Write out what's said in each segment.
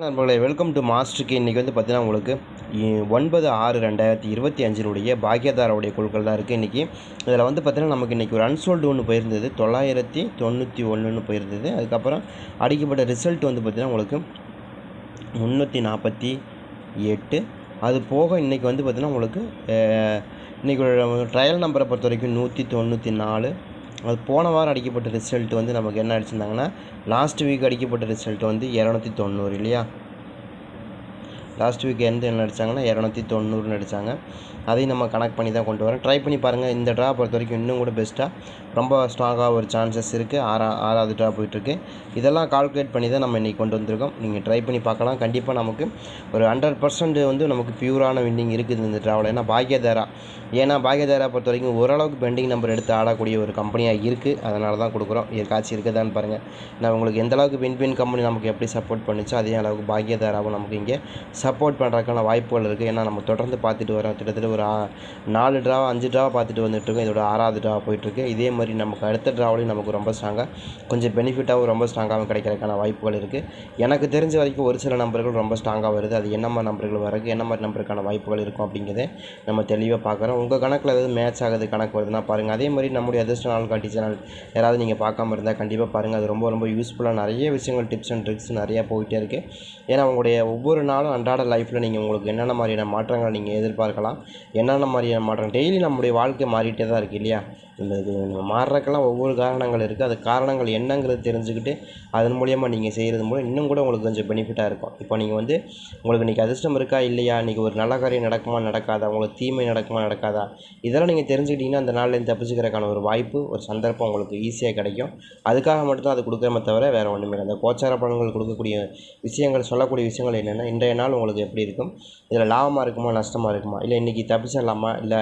நண்பர்களே welcome to மாஸ்டருக்கு இன்றைக்கி வந்து பார்த்தீங்கன்னா உங்களுக்கு ஒன்பது ஆறு ரெண்டாயிரத்தி இருபத்தி அஞ்சினுடைய பாக்கியதாரோடைய குழுக்கள் தான் இருக்குது இன்றைக்கி இதில் வந்து பார்த்தீங்கன்னா நமக்கு இன்றைக்கி ஒரு அன்சோல்டு ஒன்று போயிருந்தது. தொள்ளாயிரத்தி தொண்ணூற்றி ஒன்றுன்னு போயிருந்தது. அதுக்கப்புறம் அடிக்கப்பட்ட ரிசல்ட் வந்து பார்த்திங்கன்னா உங்களுக்கு முந்நூற்றி நாற்பத்தி எட்டு. அது போக இன்றைக்கி வந்து பார்த்திங்கன்னா உங்களுக்கு இன்றைக்கி ட்ரையல் நம்பரை பொறுத்த வரைக்கும் நூற்றி தொண்ணூற்றி நாலு. அது போன வாரம் அடிக்கப்பட்ட ரிசல்ட் வந்து நமக்கு என்ன அடிச்சிருந்தாங்கன்னா லாஸ்ட் வீக் அடிக்கப்பட்ட ரிசல்ட் வந்து இரநூத்தி தொண்ணூறு இல்லையா? லாஸ்ட் வீக் எந்த என்ன அடித்தாங்கன்னா இரநூத்தி தொண்ணூறுன்னு அடித்தாங்க அதையும் நம்ம கனெக்ட் பண்ணி தான் கொண்டு வரோம். ட்ரை பண்ணி பாருங்கள் இந்த ட்ரா பொறுத்த வரைக்கும் இன்னும் கூட பெஸ்ட்டாக ரொம்ப ஸ்ட்ராங்காக ஒரு சான்சஸ் இருக்குது ஆறா ஆறாவது ட்ரா போயிட்டுருக்கு. இதெல்லாம் கால்குலேட் பண்ணி தான் நம்ம இன்றைக்கி கொண்டு வந்திருக்கோம். நீங்கள் ட்ரை பண்ணி பார்க்கலாம். கண்டிப்பாக நமக்கு ஒரு ஹண்ட்ரட் பர்சன்ட் வந்து நமக்கு பியூரான வின்னிங் இருக்குது இந்த ட்ராவில் ஏன்னா பாக்கியதாரா ஏன்னா பாக்கியதாரா பொறுத்த வரைக்கும் ஓரளவுக்கு பெண்டிங் நம்பர் எடுத்து ஆடக்கூடிய ஒரு கம்பெனியாக இருக்குது அதனால தான் கொடுக்குறோம். காட்சி இருக்குதான்னு பாருங்கள் நான் உங்களுக்கு எந்த அளவுக்கு வின் வின் கம்பெனி நமக்கு எப்படி சப்போர்ட் பண்ணுச்சோ அதே அளவுக்கு பாக்கியதாராவும் நமக்கு இங்கே சப்போர்ட் பண்ணுறதுக்கான வாய்ப்புகள் இருக்குது ஏன்னா நம்ம தொடர்ந்து பார்த்துட்டு வரோம். கிட்டத்தட்ட ஒரு நாலு ட்ராவா அஞ்சு ட்ராவா பார்த்துட்டு வந்துட்டுருக்கோம் இதோட ஆறாவது ட்ராவா போயிட்டுருக்கு இதே மாதிரி நமக்கு அடுத்த ட்ராவிலையும் நமக்கு ரொம்ப ஸ்ட்ராங்காக கொஞ்சம் பெனிஃபிட்டாகவும் ரொம்ப ஸ்ட்ராங்காகவும் கிடைக்கிறதுக்கான வாய்ப்புகள் இருக்குது எனக்கு தெரிஞ்ச வரைக்கும் ஒரு சில நம்பர்கள் ரொம்ப ஸ்ட்ராங்காக வருது. அது என்ன மாதிரி நம்பர்கள் வரக்கு என்ன மாதிரி நம்பருக்கான வாய்ப்புகள் இருக்கும் அப்படிங்கிறத நம்ம தெளிவாக பார்க்குறோம். உங்கள் கணக்கில் ஏதாவது மேட்ச் ஆகுது கணக்கு வருதுன்னா பாருங்கள் அதே மாதிரி நம்முடைய அதிர்ஷ்ட நாள் காட்டி சேனல் யாராவது நீங்கள் பார்க்காம இருந்தால் கண்டிப்பாக பாருங்கள் அது ரொம்ப ரொம்ப யூஸ்ஃபுல்லாக நிறைய விஷயங்கள் டிப்ஸ் அண்ட் ட்ரிக்ஸ் நிறையா போயிட்டே இருக்குது ஏன்னா உங்களுடைய ஒவ்வொரு நாளும் அன்றாட லைஃப்பில் நீங்கள் உங்களுக்கு என்னென்ன மாதிரியான மாற்றங்கள் நீங்கள் எதிர்பார்க்கலாம் என்னென்ன மாதிரியான மாற்றம் டெய்லி நம்முடைய வாழ்க்கை மாறிட்டே தான் இருக்குது இல்லையா? இந்த இது மாறுறதுக்கெல்லாம் ஒவ்வொரு காரணங்கள் இருக்குது அது காரணங்கள் என்னங்கிறது தெரிஞ்சுக்கிட்டு அதன் மூலியமாக நீங்கள் செய்கிறது மூலம் இன்னும் கூட உங்களுக்கு கொஞ்சம் பெனிஃபிட்டாக இருக்கும். இப்போ நீங்கள் வந்து உங்களுக்கு இன்றைக்கி அதிர்ஷ்டம் இருக்கா இல்லையா? இன்றைக்கி ஒரு நல்ல காரியம் நடக்குமா நடக்காதா? உங்களுக்கு தீமை நடக்குமா நடக்காதா? இதெல்லாம் நீங்கள் தெரிஞ்சுக்கிட்டிங்கன்னா அந்த நாள்லேருந்து தப்பிச்சுக்கிறதுக்கான ஒரு வாய்ப்பு ஒரு சந்தர்ப்பம் உங்களுக்கு ஈஸியாக கிடைக்கும். அதுக்காக மட்டும் அது கொடுக்குறமே தவிர வேறு ஒன்றுமே இல்லை. அந்த கோச்சார பலன்கள் கொடுக்கக்கூடிய விஷயங்கள் சொல்லக்கூடிய விஷயங்கள் என்னென்னா இன்றைய நாள் உங்களுக்கு எப்படி இருக்கும்? இதில் லாபமாக இருக்குமா நஷ்டமாக இருக்குமா? இல்லை இன்றைக்கி தப்பிச்சிடலாமா? இல்லை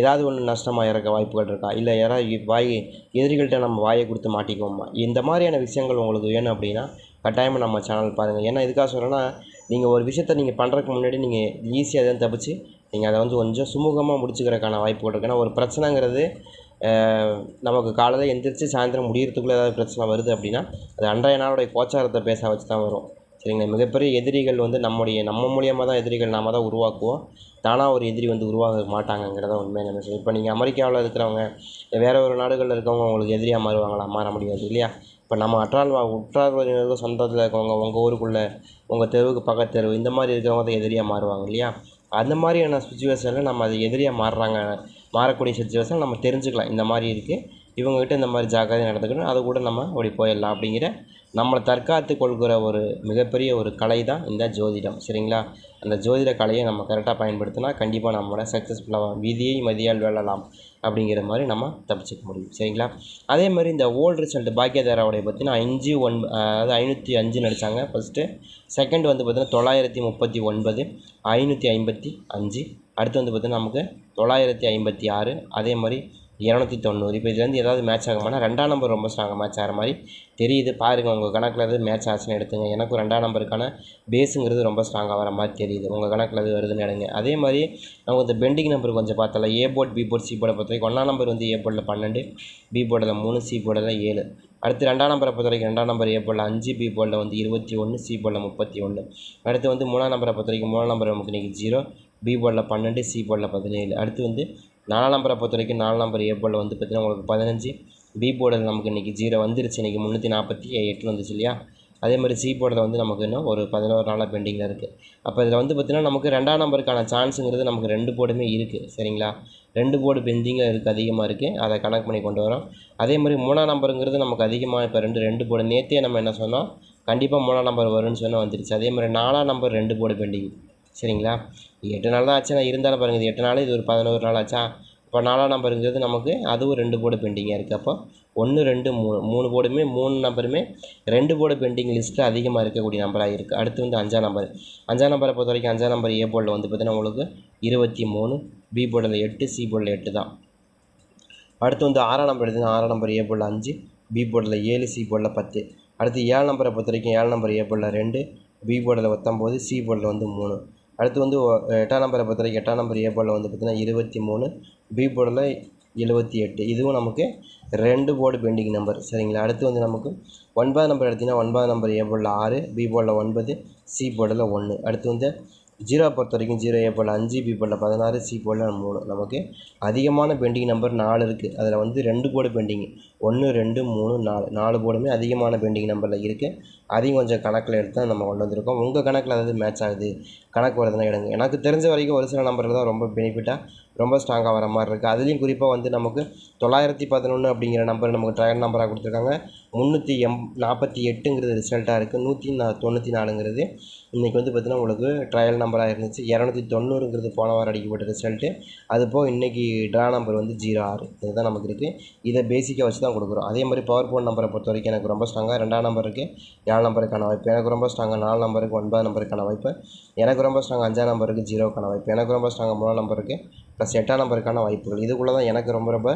ஏதாவது ஒன்று நஷ்டமாக இறக்க வாய்ப்புகள் இருக்கா? இல்லை யாராவது வாய் எதிரிகள்கிட்ட நம்ம வாயை கொடுத்து மாட்டிக்குவோமா? இந்த மாதிரியான விஷயங்கள் உங்களுக்கு வேணும் அப்படின்னா கட்டாயமாக நம்ம சேனல் பாருங்கள் ஏன்னா எதுக்காக சொல்கிறேன்னா நீங்கள் ஒரு விஷயத்தை நீங்கள் பண்ணுறதுக்கு முன்னாடி நீங்கள் ஈஸியாக தான் தப்பிச்சு நீங்கள் அதை வந்து கொஞ்சம் சுமூகமாக முடிச்சுக்கிறதுக்கான வாய்ப்புகள் இருக்குது ஏன்னா ஒரு பிரச்சனைங்கிறது நமக்கு காலையில் எந்திரிச்சு சாயந்தரம் முடியறதுக்குள்ளே ஏதாவது பிரச்சனை வருது அப்படின்னா அது அன்றைய நாளுடைய கோச்சாரத்தை பேச வச்சு தான் வரும். சரிங்களா? மிகப்பெரிய எதிரிகள் வந்து நம்முடைய நம்ம மூலியமாக தான் எதிரிகள் நாம் தான் உருவாக்குவோம். தானாக ஒரு எதிரி வந்து உருவாக மாட்டாங்கங்கிறத உண்மையாக நம்ம சொல்லி இப்போ நீங்கள் அமெரிக்காவில் இருக்கிறவங்க வேறு ஒரு நாடுகளில் இருக்கவங்க உங்களுக்கு எதிரியாக மாறுவாங்களா? மாற முடியாது இல்லையா? இப்போ நம்ம அற்றால் வா- உற்றார் உறவினர்கள் சொந்தத்தில் இருக்கவங்க உங்கள் ஊருக்குள்ளே உங்கள் தெருவுக்கு பக்கத்து தெருவு இந்த மாதிரி இருக்கிறவங்க தான் எதிரியாக மாறுவாங்க இல்லையா? அந்த மாதிரியான சுச்சுவேஷனில் நம்ம அது எதிரியாக மாறுறாங்க மாறக்கூடிய சுச்சுவேஷன் நம்ம தெரிஞ்சுக்கலாம். இந்த மாதிரி இருக்குது இவங்ககிட்ட இந்த மாதிரி ஜாக்கிரதை நடந்துக்கணும். அது கூட நம்ம அப்படி போயிடலாம் அப்படிங்கிற நம்மளை தற்காத்து கொள்கிற ஒரு மிகப்பெரிய ஒரு கலை தான் இந்த ஜோதிடம். சரிங்களா? அந்த ஜோதிட கலையை நம்ம கரெக்டாக பயன்படுத்தினா கண்டிப்பாக நம்மளோட சக்ஸஸ்ஃபுல்லாக விதியை மதியால் வெல்லலாம் அப்படிங்கிற மாதிரி நம்ம தப்பிச்சுக்க முடியும். சரிங்களா? அதே மாதிரி இந்த ஓல்டு ரிசல்ட் பாக்கியதாராவுடைய பார்த்தீங்கன்னா அஞ்சு ஒன் அதாவது ஐநூற்றி அஞ்சு நடித்தாங்க ஃபஸ்ட்டு செகண்ட் வந்து பார்த்திங்கன்னா தொள்ளாயிரத்தி முப்பத்தி ஒன்பது ஐநூற்றி ஐம்பத்தி அஞ்சு. அடுத்து வந்து பார்த்திங்கன்னா நமக்கு தொள்ளாயிரத்தி ஐம்பத்தி ஆறு. அதே மாதிரி இரநூத்தி தொண்ணூறு. இப்போ இதுலேருந்து ஏதாவது மேட்ச் ஆகுமானா ரெண்டாம் நம்பர் ரொம்ப ஸ்ட்ராங்காக மேட்ச் ஆகிற மாதிரி தெரியுது. பாருங்கள் உங்கள் கணக்கில் அது மேட்ச் ஆச்சுன்னு எடுத்துங்க. எனக்கும் ரெண்டாம் நம்பருக்கான பேஸுங்கிறது ரொம்ப ஸ்ட்ராங்காக வர மாதிரி தெரியுது. உங்கள் கணக்கில் எது வருதுன்னு எடுங்க. அதே மாதிரி நம்ம இந்த பெண்டிங் நம்பர் கொஞ்சம் பார்த்தல A board B board C போர்டை பொறுத்த வரைக்கும் ஒன்றாம் நம்பர் வந்து ஏ போர்டில் பன்னெண்டு பி போர்டில் மூணு சி போர்டில் ஏழு. அடுத்து ரெண்டாம் நம்பரை பொறுத்த வரைக்கும் ரெண்டாம் நம்பர் ஏ போர்டில் அஞ்சு பி போர்டில் வந்து இருபத்தி ஒன்று சி போர்டில் முப்பத்தி ஒன்று அடுத்து வந்து மூணாம் நம்பரை பொறுத்த வரைக்கும் மூணாம் நம்பர் நமக்கு இன்றைக்கி ஜீரோ பி போர்டில் பன்னெண்டு சி போர்டில் பதினேழு. அடுத்து வந்து நாலாம் நம்பரை பொறுத்த வரைக்கும் நாலு நம்பர் ஏ போர்டில் வந்து பார்த்திங்கன்னா உங்களுக்கு பதினஞ்சு. பி போர்டில் நமக்கு இன்றைக்கி ஜீரோ வந்துருச்சு. இன்றைக்கி முந்நூற்றி நாற்பத்தி எட்டு வந்துச்சு இல்லையா? அதே மாதிரி சி போர்டில் வந்து நமக்கு இன்னும் ஒரு பதினோரு நாளாக பெண்டிங்கில் இருக்குது அப்போ இதில் வந்து பார்த்திங்கன்னா நமக்கு ரெண்டாம் நம்பருக்கான சான்ஸுங்கிறது நமக்கு ரெண்டு போர்டுமே இருக்குது சரிங்களா? ரெண்டு போர்டு பெண்டிங்கில் இருக்குது அதிகமாக இருக்குது அதை கணக்கு பண்ணி கொண்டு வரோம். அதே மாதிரி மூணாம் நம்பருங்கிறது நமக்கு அதிகமாக இப்போ ரெண்டு ரெண்டு போர்டு. நேற்றே நம்ம என்ன சொன்னோம்? கண்டிப்பாக மூணாம் நம்பர் வரும்னு சொன்னால் வந்துருச்சு. அதே மாதிரி நாலாம் நம்பர் ரெண்டு போர்டு பெண்டிங். சரிங்களா? எட்டு நாள் தான் ஆச்சு. நான் இருந்தாலும் பாருங்கள் இது எட்டு நாள் இது ஒரு பதினோரு நாள் ஆச்சா? இப்போ நாலாம் நம்பருங்கிறது நமக்கு அதுவும் ரெண்டு போர்டு பெண்டிங்காக இருக்குது அப்போ ஒன்று ரெண்டு மூணு மூணு போர்டுமே மூணு நம்பருமே ரெண்டு போர்டு பெண்டிங் லிஸ்ட்டில் அதிகமாக இருக்கக்கூடிய நம்பராக இருக்குது அடுத்து வந்து அஞ்சாம் நம்பர் அஞ்சாம் நம்பரை பொறுத்த வரைக்கும் அஞ்சாம் நம்பர் ஏ போர்டில் வந்து பார்த்தீங்கன்னா உங்களுக்கு இருபத்தி மூணு பி போர்டில் எட்டு சி போர்டில் எட்டு தான். அடுத்து வந்து ஆறாம் நம்பர் எடுத்துன்னா ஆறாம் நம்பர் ஏ போர்டில் அஞ்சு பி போர்டில் ஏழு சி போர்டில் பத்து. அடுத்து ஏழு நம்பரை பொறுத்த வரைக்கும் ஏழு நம்பர் ஏ போர்டில் ரெண்டு பி போர்டில் பத்தொம்போது சி போர்டில் வந்து மூணு. அடுத்து வந்து எட்டாம் நம்பரை பொறுத்த வரைக்கும் எட்டாம் நம்பர் ஏ போர்டில் வந்து பார்த்திங்கன்னா இருபத்தி மூணு பி போர்டில் எழுபத்தி எட்டு. இதுவும் நமக்கு ரெண்டு போர்டு பெண்டிங் நம்பர் சரிங்களா? அடுத்து வந்து நமக்கு ஒன்பது நம்பர் எடுத்திங்கன்னா ஒன்பது நம்பர் ஏ போர்டில் ஆறு பி போர்டில் ஒன்பது சி போர்டில் ஒன்று அடுத்து வந்து ஜீரோ பொறுத்த வரைக்கும் ஜீரோ ஏ போல் அஞ்சு பி போல் பதினாறு சி போல் மூணு. நமக்கு அதிகமான பெண்டிங் நம்பர் நாலு இருக்குது அதில் வந்து ரெண்டு போர்டு பெண்டிங். ஒன்று ரெண்டு மூணு நாலு. நாலு போர்டுமே அதிகமான பெண்டிங் நம்பரில் இருக்குது அதையும் கொஞ்சம் கணக்கில் எடுத்து தான் நம்ம கொண்டு வந்திருக்கோம். உங்கள் கணக்கில் அதாவது மேட்ச் ஆகுது. கணக்கு வருதுன்னா எடுங்க. எனக்கு தெரிஞ்ச வரைக்கும் ஒரு சில நம்பரில் தான் ரொம்ப பெனிஃபிட்டாக ரொம்ப ஸ்ட்ராங்காக வர மாதிரி இருக்குது அதுலேயும் குறிப்பாக வந்து நமக்கு தொள்ளாயிரத்தி பதினொன்று அப்படிங்கிற நம்பர் நமக்கு ட்ரையல் நம்பராக கொடுத்துருக்காங்க. முந்நூற்றி எம் நாற்பத்தி எட்டுங்கிறது ரிசல்ட்டாக இருக்குது நூற்றி நா தொண்ணூற்றி நாலுங்கிறது இன்றைக்கி வந்து பார்த்திங்கன்னா உங்களுக்கு ட்ரையல் நம்பராக இருந்துச்சு. இரநூத்தி தொண்ணூறுங்கிறது போன வாரம் அடிக்கப்பட்ட ரிசல்ட்டு அது போக இன்றைக்கி ட்ரா நம்பர் வந்து ஜீரோ ஆறு. இதுதான் நமக்கு இருக்குது இதை பேசிக்காக வச்சு தான் கொடுக்குறோம். அதே மாதிரி பவர் போன் நம்பரை பொறுத்த வரைக்கும் எனக்கு ரொம்ப ஸ்ட்ராங்காக ரெண்டாம் நம்பர் இருக்குது ஏழு நம்பருக்கான வாய்ப்பு. எனக்கு ரொம்ப ஸ்ட்ராங்காக நாலு நம்பருக்கு ஒன்பது நம்பருக்கான வாய்ப்பு. எனக்கு ரொம்ப ஸ்ட்ராங் அஞ்சாம் நம்பருக்கு ஜீரோக்கான வாய்ப்பு. எனக்கு ரொம்ப ஸ்ட்ராங்காக மூணாம் நம்பருக்கு ப்ளஸ் எட்டாம் நம்பருக்கான வாய்ப்புகள். இதுக்குள்ளே தான் எனக்கு ரொம்ப ரொம்ப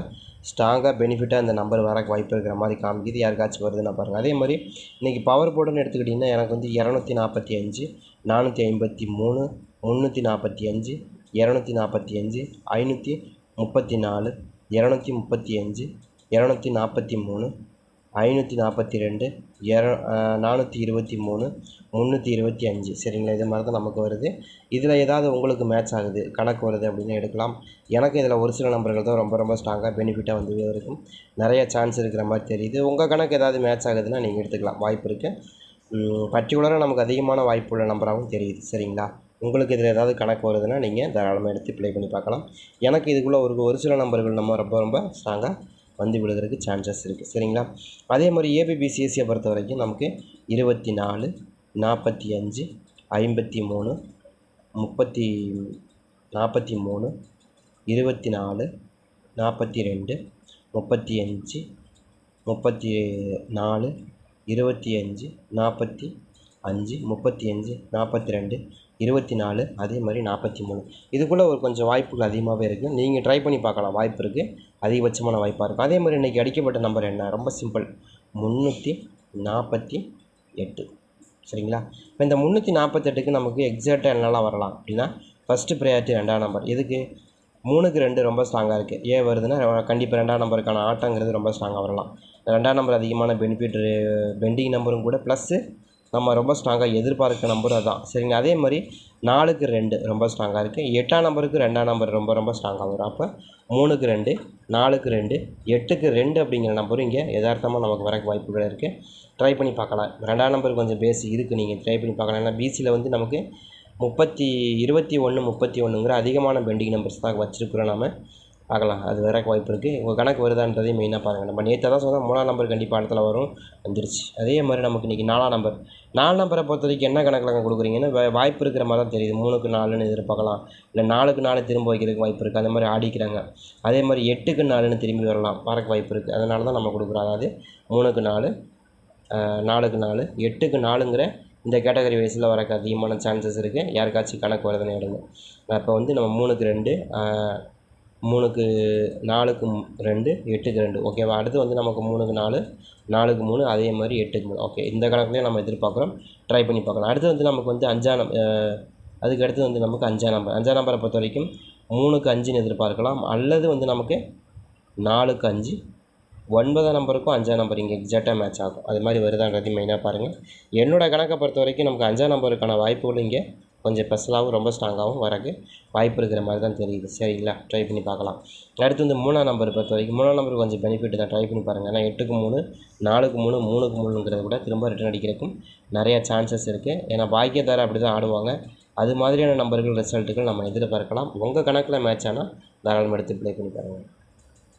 ஸ்ட்ராங்காக பெனிஃபிட்டாக இந்த நம்பர் வர வாய்ப்பு இருக்கிற மாதிரி காமிக்குது. யாருக்காச்சும் வருதுன்னா பாருங்கள் அதே மாதிரி இன்றைக்கி பவர் போர்டுன்னு எடுத்துக்கிட்டிங்கன்னா எனக்கு வந்து இரநூத்தி நாற்பத்தி அஞ்சு நானூற்றி ஐம்பத்தி மூணு முந்நூற்றி நாற்பத்தி அஞ்சு இரநூத்தி நாற்பத்தி அஞ்சு ஐநூற்றி முப்பத்தி நாலு இரநூத்தி முப்பத்தி அஞ்சு இரநூத்தி நாற்பத்தி மூணு ஐநூற்றி நாற்பத்தி ரெண்டு இர நானூற்றி இருபத்தி மூணு முந்நூற்றி இருபத்தி அஞ்சு. சரிங்களா? இது மாதிரி தான் நமக்கு வருது. இதில் ஏதாவது உங்களுக்கு மேட்ச் ஆகுது கணக்கு வருது அப்படின்னு எடுக்கலாம். எனக்கு இதில் ஒரு சில நம்பர்கள் தான் ரொம்ப ரொம்ப ஸ்ட்ராங்காக பெனிஃபிட்டாக வந்து இருக்கும். நிறைய சான்ஸ் இருக்கிற மாதிரி தெரியுது. உங்கள் கணக்கு ஏதாவது மேட்ச் ஆகுதுன்னா நீங்கள் எடுத்துக்கலாம். வாய்ப்பு இருக்குது பர்டிகுலராக நமக்கு அதிகமான வாய்ப்புள்ள நம்பராகவும் தெரியுது. சரிங்களா? உங்களுக்கு இதில் ஏதாவது கணக்கு வருதுன்னா நீங்கள் தாராளமாக எடுத்து ப்ளே பண்ணி பார்க்கலாம். எனக்கு இதுக்குள்ளே ஒரு ஒரு சில நம்பர்கள் நம்ம ரொம்ப ரொம்ப ஸ்ட்ராங்காக வந்து விழுகிறதுக்கு சான்சஸ் இருக்குது சரிங்களா? அதே மாதிரி ஏபிபிசிஎஸ்சியை பொறுத்த வரைக்கும் நமக்கு இருபத்தி நாலு நாற்பத்தி அஞ்சு ஐம்பத்தி மூணு முப்பத்தி நாற்பத்தி மூணு இருபத்தி நாலு நாற்பத்தி ரெண்டு முப்பத்தி அஞ்சு முப்பத்தி நாலு இருபத்தி அஞ்சு நாற்பத்தி அஞ்சு முப்பத்தி அஞ்சு நாற்பத்தி ரெண்டு இருபத்தி நாலு அதே மாதிரி நாற்பத்தி மூணு இதுக்குள்ளே ஒரு கொஞ்சம் வாய்ப்புகள் அதிகமாகவே இருக்குது நீங்கள் ட்ரை பண்ணி பார்க்கலாம். வாய்ப்பு இருக்குது அதிகபட்சமான வாய்ப்பாக இருக்கும். அதே மாதிரி இன்றைக்கி அடிக்கப்பட்ட நம்பர் என்ன? ரொம்ப சிம்பிள் முந்நூற்றி நாற்பத்தி எட்டு. சரிங்களா? இப்போ இந்த முந்நூற்றி நாற்பத்தெட்டுக்கு நமக்கு எக்ஸாக்டாக என்னெல்லாம் வரலாம் அப்படின்னா ஃபஸ்ட்டு ப்ரையாரிட்டி ரெண்டாம் நம்பர் எதுக்கு? மூணுக்கு ரெண்டு ரொம்ப ஸ்ட்ராங்காக இருக்குது ஏன் வருதுன்னா கண்டிப்பாக ரெண்டாம் நம்பருக்கான ஆட்டங்கிறது ரொம்ப ஸ்ட்ராங்காக வரலாம். ரெண்டாம் நம்பர் அதிகமான பெனிஃபிட் பெண்டிங் நம்பரும் கூட ப்ளஸ்ஸு நம்ம ரொம்ப ஸ்ட்ராங்காக எதிர்பார்க்க நம்பரும் அதுதான் சரிங்க அதே மாதிரி நாலுக்கு ரெண்டு ரொம்ப ஸ்ட்ராங்காக இருக்குது எட்டாம் நம்பருக்கு ரெண்டாம் நம்பர் ரொம்ப ரொம்ப ஸ்ட்ராங்காக வரும். அப்போ மூணுக்கு ரெண்டு நாலுக்கு ரெண்டு எட்டுக்கு ரெண்டு அப்படிங்கிற நம்பரும் இங்கே யதார்த்தமாக நமக்கு வரக்கு வாய்ப்புகள் இருக்குது ட்ரை பண்ணி பார்க்கலாம். ரெண்டாம் நம்பர் கொஞ்சம் பேசி இருக்குது நீங்கள் ட்ரை பண்ணி பார்க்கலாம். ஏன்னா பிசியில் வந்து நமக்கு முப்பத்தி இருபத்தி ஒன்று முப்பத்தி ஒன்றுங்கிற அதிகமான பெண்டிங் நம்பர்ஸ் தான் வச்சுருக்குறோம் நம்ம பார்க்கலாம். அது வரக்கு வாய்ப்பு இருக்குது உங்கள் கணக்கு வருதான்றதையும் மெயினாக பாருங்கள் நம்ம நேற்று தான் சொன்னால் மூணாம் நம்பர் கண்டிப்பாக இடத்துல வரும். வந்துருச்சு. அதே மாதிரி நமக்கு இன்றைக்கி நாலாம் நம்பர் நாலு நம்பரை பொறுத்த வரைக்கும் என்ன கணக்கில் கொடுக்குறீங்கன்னு வாய்ப்பு இருக்கிற மாதிரி தான் தெரியுது. மூணுக்கு நாலுன்னு எதிர்பார்க்கலாம். இல்லை நாலுக்கு நாலு திரும்ப வைக்கிறதுக்கு வாய்ப்பு இருக்குது அந்த மாதிரி ஆடிக்கிறாங்க. அதே மாதிரி எட்டுக்கு நாலுன்னு திரும்பி வரலாம். வரக்கு வாய்ப்பு இருக்குது அதனால தான் நம்ம கொடுக்குறோம். அதாவது மூணுக்கு நாலு நாலுக்கு நாலு எட்டுக்கு நாலுங்கிற இந்த கேட்டகரி வயசில் வரக்கு அதிகமான சான்சஸ் இருக்குது யாருக்காச்சும் கணக்கு வருதுன்னு எடுங்க. இப்போ வந்து நம்ம மூணுக்கு ரெண்டு மூணுக்கு நாலுக்கு ரெண்டு எட்டுக்கு ரெண்டு. ஓகேவா அடுத்து வந்து நமக்கு மூணுக்கு நாலு நாலுக்கு மூணு அதே மாதிரி எட்டுக்கு மூணு. ஓகே இந்த கணக்குலேயும் நம்ம எதிர்பார்க்குறோம். ட்ரை பண்ணி பார்க்கலாம். அடுத்து வந்து நமக்கு வந்து அஞ்சாம் நம்- அதுக்கு அடுத்து வந்து நமக்கு அஞ்சாம் நம்பர். அஞ்சாம் நம்பரை பொறுத்த வரைக்கும் மூணுக்கு அஞ்சுன்னு எதிர்பார்க்கலாம். அல்லது வந்து நமக்கு நாலுக்கு அஞ்சு ஒன்பதாம் நம்பருக்கும் அஞ்சாம் நம்பர் இங்கே எக்ஸாக்டாக மேட்ச் ஆகும். அது மாதிரி வருதான்றதையும் மெயினாக பாருங்கள் என்னோடய கணக்கை பொறுத்த வரைக்கும் நமக்கு அஞ்சாம் நம்பருக்கான வாய்ப்புகள் இங்கே கொஞ்சம் ஸ்பெஷலாகவும் ரொம்ப ஸ்ட்ராங்காகவும் வரக்கு வாய்ப்பு இருக்கிற மாதிரி தான் தெரியுது. சரிங்களா? ட்ரை பண்ணி பார்க்கலாம். அடுத்து வந்து மூணாம் நம்பர் பொறுத்த வரைக்கும் மூணாம் நம்பர் கொஞ்சம் பெனிஃபிட் தான் ட்ரை பண்ணி பாருங்கள் ஏன்னா எட்டுக்கு மூணு நாலுக்கு மூணு மூணுக்கு மூணுங்கிறத விட திரும்ப ரிட்டர்ன் அடிக்கிறதுக்கும் நிறையா சான்சஸ் இருக்குது ஏன்னா பாக்கியதாரம் அப்படி தான் ஆடுவாங்க. அது மாதிரியான நம்பர்கள் ரிசல்ட்டுகள் நம்ம எதிர்பார்க்கலாம். உங்கள் கணக்கில் மேட்ச் ஆனால் தாராளமாக எடுத்து ப்ளே பண்ணி பாருங்கள்